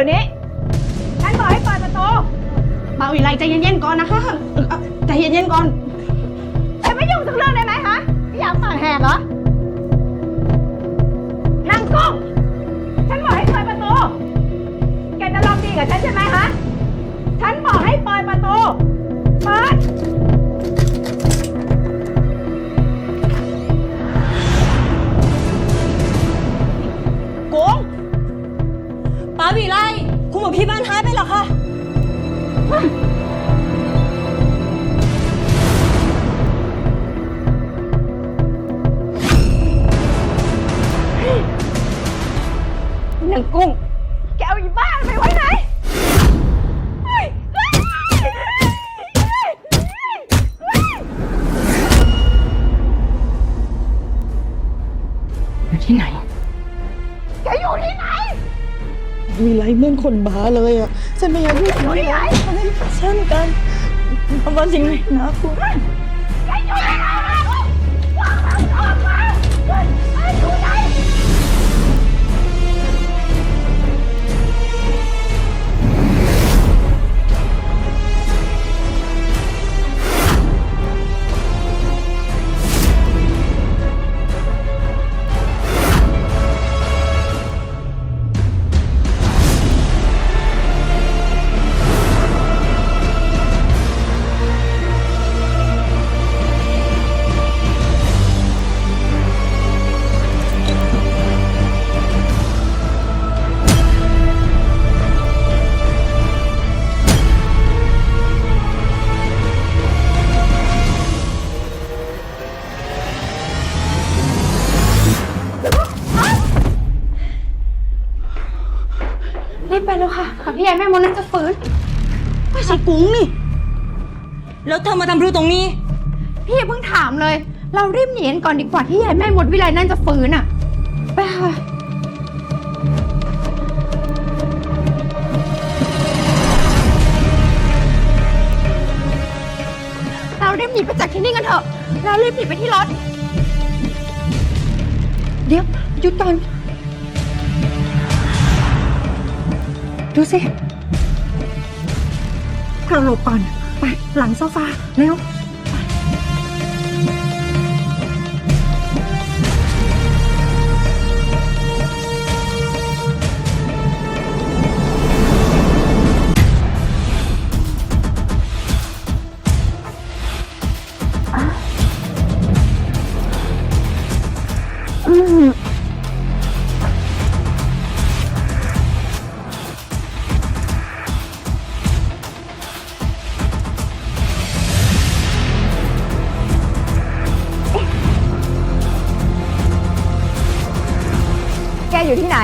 ดี๋ยวนี้ ฉันบอกให้เปิดประตูเบาอีไลใจเย็นๆก่อนนะคะใจเย็นๆก่อนฉันไม่ยุ่งทุกเรื่องได้ไหมคะอยากปากแหกเหรอ ป้าวีไลคุณหมอพี่บ้านหายไปเหรอคะนางกุ้ง แกเอาอีบ้าไปไว้ไหนเฮ้ยเฮ้ยเฮ้ยอยู่ที่ไหน แกอยู่ที่ไหน วีไลเหมือนคนบ้าเลยอะฉันไม่อยากพูดถึงเลยเช่นกันทำว่าจริงเลยนะคุณ บไปแล้วค่ะค่ะพี่ใหญ่แม่มดน่าจะฟื้นไม่ใช่กุ้งนี่ แล้วเธอมาทำรู้ตรงนี้ พี่อย่าเพิ่งถามเลย เรารีบหนีกันก่อนดีกว่าที่ใหญ่แม่มดวิไลนั่นจะฟื้นอะ ไปค่ะ เรารีบหนีไปจากที่นี่กันเถอะ เรารีบหนีไปที่รถ เดี๋ยวหยุดก่อน ดูสิเราหลบก่อน ไปหลังโซฟา เร็ว แกอยู่ที่ไหน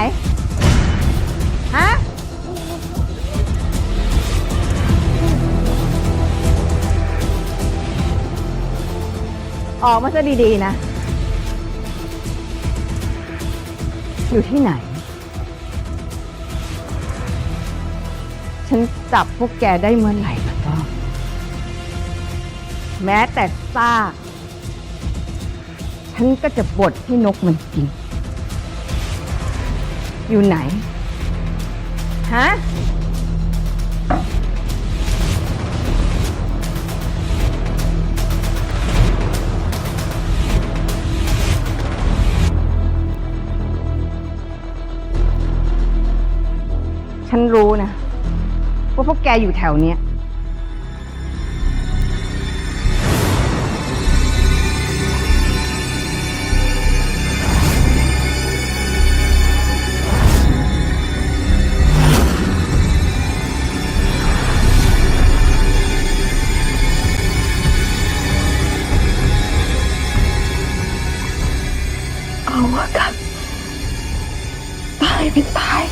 ฮะ ออกมาซะดีๆนะ อยู่ที่ไหน ฉันจับพวกแกได้เมื่อไหร่แล้วก็ แม้แต่ซากฉันก็จะบดให้นกมันกิน อยู่ไหน ฮะ ฉันรู้นะ ว่าพวกแกอยู่แถวเนี้ย ตาย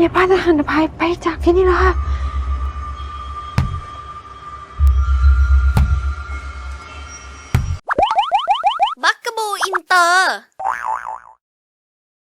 ยายป้าจะหันอภัยไปจากที่นี่แล้วค่ะ